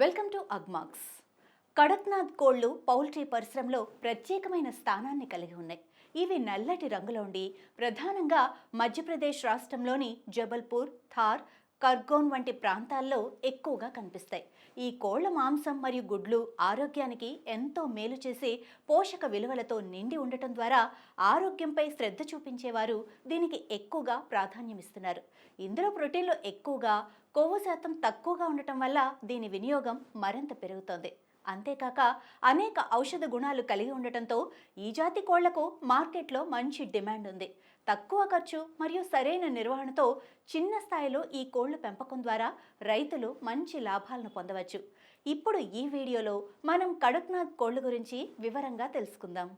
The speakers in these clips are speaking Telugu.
Welcome to Agmax. కడక్నాథ్ కోళ్ళు పౌల్ట్రీ పరిశ్రమలో ప్రత్యేకమైన స్థానాన్ని కలిగి ఉన్నాయి. ఇవి నల్లటి రంగులో ఉండి ప్రధానంగా మధ్యప్రదేశ్ రాష్ట్రంలోని జబల్పూర్ థార్ కర్గోన్ వంటి ప్రాంతాల్లో ఎక్కువగా కనిపిస్తాయి. ఈ కోళ్ళ మాంసం మరియు గుడ్లు ఆరోగ్యానికి ఎంతో మేలు చేసి పోషక విలువలతో నిండి ఉండటం ద్వారా ఆరోగ్యంపై శ్రద్ధ చూపించేవారు దీనికి ఎక్కువగా ప్రాధాన్యమిస్తున్నారు. ఇందులో ప్రోటీన్లు ఎక్కువగా కొవ్వు శాతం తక్కువగా ఉండటం వల్ల దీని వినియోగం మరింత పెరుగుతోంది. అంతేకాక అనేక ఔషధ గుణాలు కలిగి ఉండటంతో ఈ జాతి కోళ్ళకు మార్కెట్లో మంచి డిమాండ్ ఉంది. తక్కువ ఖర్చు మరియు సరైన నిర్వహణతో చిన్న స్థాయిలో ఈ కోళ్ళ పెంపకం ద్వారా రైతులు మంచి లాభాలను పొందవచ్చు. ఇప్పుడు ఈ వీడియోలో మనం కడక్నాథ్ కోళ్ళ గురించి వివరంగా తెలుసుకుందాం.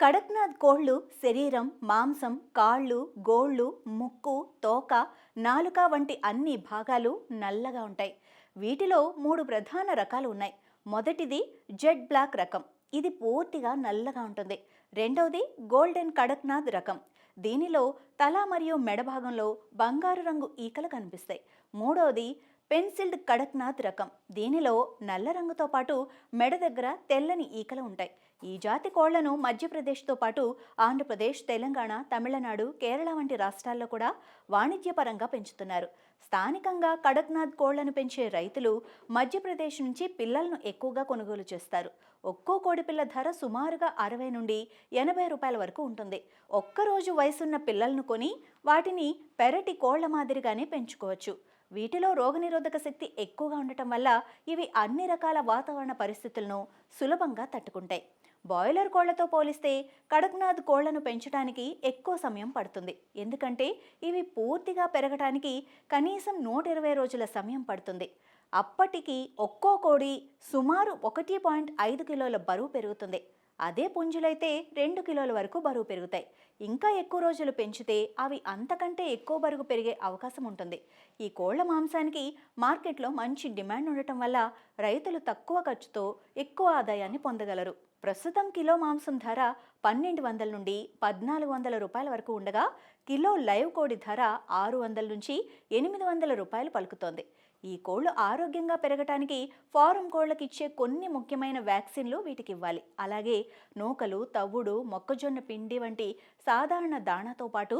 కడక్నాథ్ కోళ్ళు శరీరం మాంసం కాళ్ళు గోళ్ళు ముక్కు తోక నాలుక వంటి అన్ని భాగాలు నల్లగా ఉంటాయి. వీటిలో మూడు ప్రధాన రకాలు ఉన్నాయి. మొదటిది జెడ్ బ్లాక్ రకం. ఇది పూర్తిగా నల్లగా ఉంటుంది. రెండవది గోల్డెన్ కడక్నాథ్ రకం. దీనిలో తల మరియు మెడ భాగంలో బంగారు రంగు ఈకలు కనిపిస్తాయి. మూడవది పెన్సిల్డ్ కడక్నాథ్ రకం. దీనిలో నల్ల రంగుతో పాటు మెడ దగ్గర తెల్లని ఈకలు ఉంటాయి. ఈ జాతి కోళ్ళను మధ్యప్రదేశ్తో పాటు ఆంధ్రప్రదేశ్ తెలంగాణ తమిళనాడు కేరళ వంటి రాష్ట్రాల్లో కూడా వాణిజ్యపరంగా పెంచుతున్నారు. స్థానికంగా కడక్నాథ్ కోళ్ళను పెంచే రైతులు మధ్యప్రదేశ్ నుంచి పిల్లలను ఎక్కువగా కొనుగోలు చేస్తారు. ఒక్కో కోడిపిల్ల ధర సుమారుగా అరవై నుండి ఎనభై రూపాయల వరకు ఉంటుంది. ఒక్కరోజు వయసున్న పిల్లలను కొని వాటిని పెరటి కోళ్ళ మాదిరిగానే పెంచుకోవచ్చు. వీటిలో రోగనిరోధక శక్తి ఎక్కువగా ఉండటం వల్ల ఇవి అన్ని రకాల వాతావరణ పరిస్థితులను సులభంగా తట్టుకుంటాయి. బాయిలర్ కోళ్ళతో పోలిస్తే కడక్నాథ్ కోళ్ళను పెంచడానికి ఎక్కువ సమయం పడుతుంది. ఎందుకంటే ఇవి పూర్తిగా పెరగటానికి కనీసం నూట ఇరవై రోజుల సమయం పడుతుంది. అప్పటికి ఒక్కో కోడి సుమారు ఒకటి పాయింట్ ఐదు కిలోల బరువు పెరుగుతుంది. అదే పుంజులైతే రెండు కిలోల వరకు బరువు పెరుగుతాయి. ఇంకా ఎక్కువ రోజులు పెంచితే అవి అంతకంటే ఎక్కువ బరువు పెరిగే అవకాశం ఉంటుంది. ఈ కోళ్ళ మాంసానికి మార్కెట్లో మంచి డిమాండ్ ఉండటం వల్ల రైతులు తక్కువ ఖర్చుతో ఎక్కువ ఆదాయాన్ని పొందగలరు. ప్రస్తుతం కిలో మాంసం ధర పన్నెండు వందల నుండి పద్నాలుగు వందల రూపాయల వరకు ఉండగా కిలో లైవ్ కోడి ధర ఆరు వందల నుంచి ఎనిమిది వందల రూపాయలు పలుకుతోంది. ఈ కోళ్ళు ఆరోగ్యంగా పెరగటానికి ఫారం కోళ్ళకు ఇచ్చే కొన్ని ముఖ్యమైన వ్యాక్సిన్లు వీటికి ఇవ్వాలి అలాగే నూకలు తవ్వుడు మొక్కజొన్న పిండి వంటి సాధారణ దాణాతో పాటు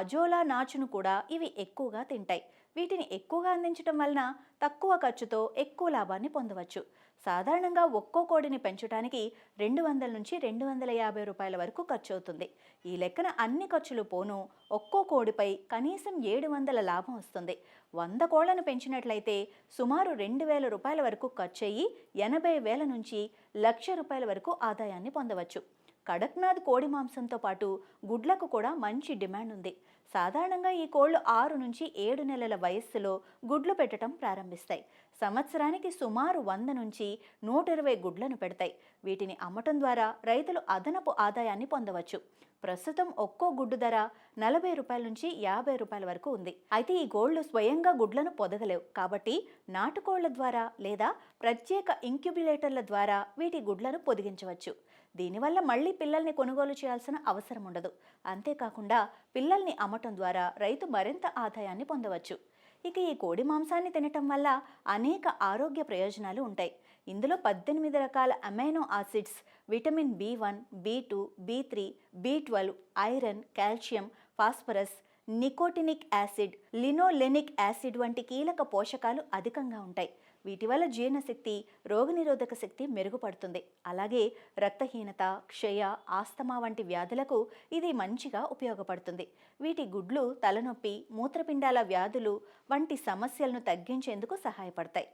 అజోలా నాచును కూడా ఇవి ఎక్కువగా తింటాయి. వీటిని ఎక్కువగా అందించడం వలన తక్కువ ఖర్చుతో ఎక్కువ లాభాన్ని పొందవచ్చు. సాధారణంగా ఒక్కో కోడిని పెంచడానికి రెండు వందల నుంచి రెండు వందల యాభై రూపాయల వరకు ఖర్చు అవుతుంది ఈ లెక్కన అన్ని ఖర్చులు పోను ఒక్కో కోడిపై కనీసం ఏడు వందల లాభం వస్తుంది. వంద కోళ్ళను పెంచినట్లయితే సుమారు రెండు వేల రూపాయల వరకు ఖర్చు అయ్యి ఎనభై వేల నుంచి లక్ష రూపాయల వరకు ఆదాయాన్ని పొందవచ్చు. కడక్నాథ్ కోడి మాంసంతో పాటు గుడ్లకు కూడా మంచి డిమాండ్ ఉంది. సాధారణంగా ఈ కోళ్ళు ఆరు నుంచి ఏడు నెలల వయస్సులో గుడ్లు పెట్టడం ప్రారంభిస్తాయి. సంవత్సరానికి సుమారు వంద నుంచి నూట ఇరవై గుడ్లను పెడతాయి. వీటిని అమ్మటం ద్వారా రైతులు అదనపు ఆదాయాన్ని పొందవచ్చు. ప్రస్తుతం ఒక్కో గుడ్డు ధర నలభై రూపాయల నుంచి యాభై రూపాయల వరకు ఉంది. అయితే ఈ గోళ్ళు స్వయంగా గుడ్లను పొదగలేవు. కాబట్టి నాటుకోళ్ళ ద్వారా లేదా ప్రత్యేక ఇంక్యుబులేటర్ల ద్వారా వీటి గుడ్లను పొదిగించవచ్చు. దీనివల్ల మళ్ళీ పిల్లల్ని కొనుగోలు చేయాల్సిన అవసరం ఉండదు. అంతేకాకుండా పిల్లల్ని అమ్మటం ద్వారా రైతు మరింత ఆదాయాన్ని పొందవచ్చు. ఇక ఈ కోడి మాంసాన్ని తినటం వల్ల అనేక ఆరోగ్య ప్రయోజనాలు ఉంటాయి. ఇందులో పద్దెనిమిది రకాల amino acids vitamin B one B two B three B twelve iron calcium phosphorus nicotinic acid linolenic acid వంటి కీలక పోషకాలు అధికంగా ఉంటాయి. వీటి వల్ల జీర్ణశక్తి రోగనిరోధక శక్తి మెరుగుపడుతుంది. అలాగే రక్తహీనత క్షయ ఆస్తమా వంటి వ్యాధులకు ఇది మంచిగా ఉపయోగపడుతుంది. వీటి గుడ్లు తలనొప్పి మూత్రపిండాల వ్యాధులు వంటి సమస్యలను తగ్గించేందుకు సహాయపడతాయి.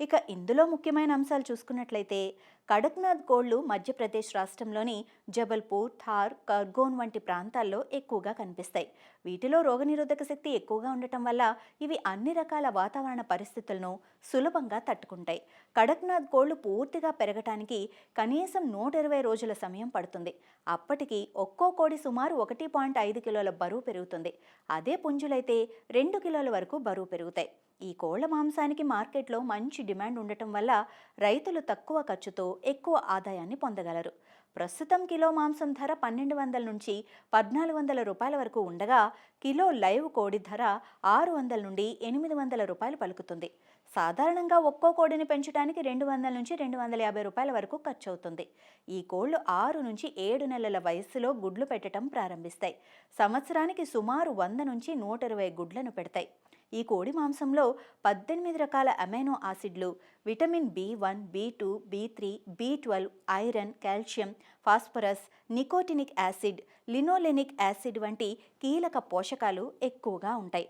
ఇక ఇందులో ముఖ్యమైన అంశాలు చూసుకున్నట్లయితే కడక్నాథ్ కోళ్ళు మధ్యప్రదేశ్ రాష్ట్రంలోని జబల్పూర్ థార్ కర్గోన్ వంటి ప్రాంతాల్లో ఎక్కువగా కనిపిస్తాయి. వీటిలో రోగనిరోధక శక్తి ఎక్కువగా ఉండటం వల్ల ఇవి అన్ని రకాల వాతావరణ పరిస్థితులను సులభంగా తట్టుకుంటాయి. కడక్నాథ్ కోళ్ళు పూర్తిగా పెరగటానికి కనీసం నూట ఇరవై రోజుల సమయం పడుతుంది. అప్పటికి ఒక్కో కోడి సుమారు ఒకటి పాయింట్ ఐదు కిలోల బరువు పెరుగుతుంది. అదే పుంజులైతే రెండు కిలోల వరకు బరువు పెరుగుతాయి. ఈ కోళ్ళ మాంసానికి మార్కెట్లో మంచి డిమాండ్ ఉండటం వల్ల రైతులు తక్కువ ఖర్చుతో ఎక్కువ ఆదాయాన్ని పొందగలరు. ప్రస్తుతం కిలో మాంసం ధర పన్నెండు వందల నుంచి పద్నాలుగు వందల రూపాయల వరకు ఉండగా కిలో లైవ్ కోడి ధర ఆరు వందల నుండి ఎనిమిది వందల రూపాయలు పలుకుతుంది. సాధారణంగా ఒక్కో కోడిని పెంచడానికి రెండు వందల నుంచి రెండు వందల యాభై రూపాయల వరకు ఖర్చు అవుతుంది ఈ కోళ్ళు ఆరు నుంచి ఏడు నెలల వయస్సులో గుడ్లు పెట్టడం ప్రారంభిస్తాయి. సంవత్సరానికి సుమారు వంద నుంచి నూట ఇరవై గుడ్లను పెడతాయి. ఈ కోడి మాంసంలో పద్దెనిమిది రకాల amino ఆసిడ్లు vitamin B one B two B three B twelve iron calcium phosphorus nicotinic acid linolenic acid వంటి కీలక పోషకాలు ఎక్కువగా ఉంటాయి.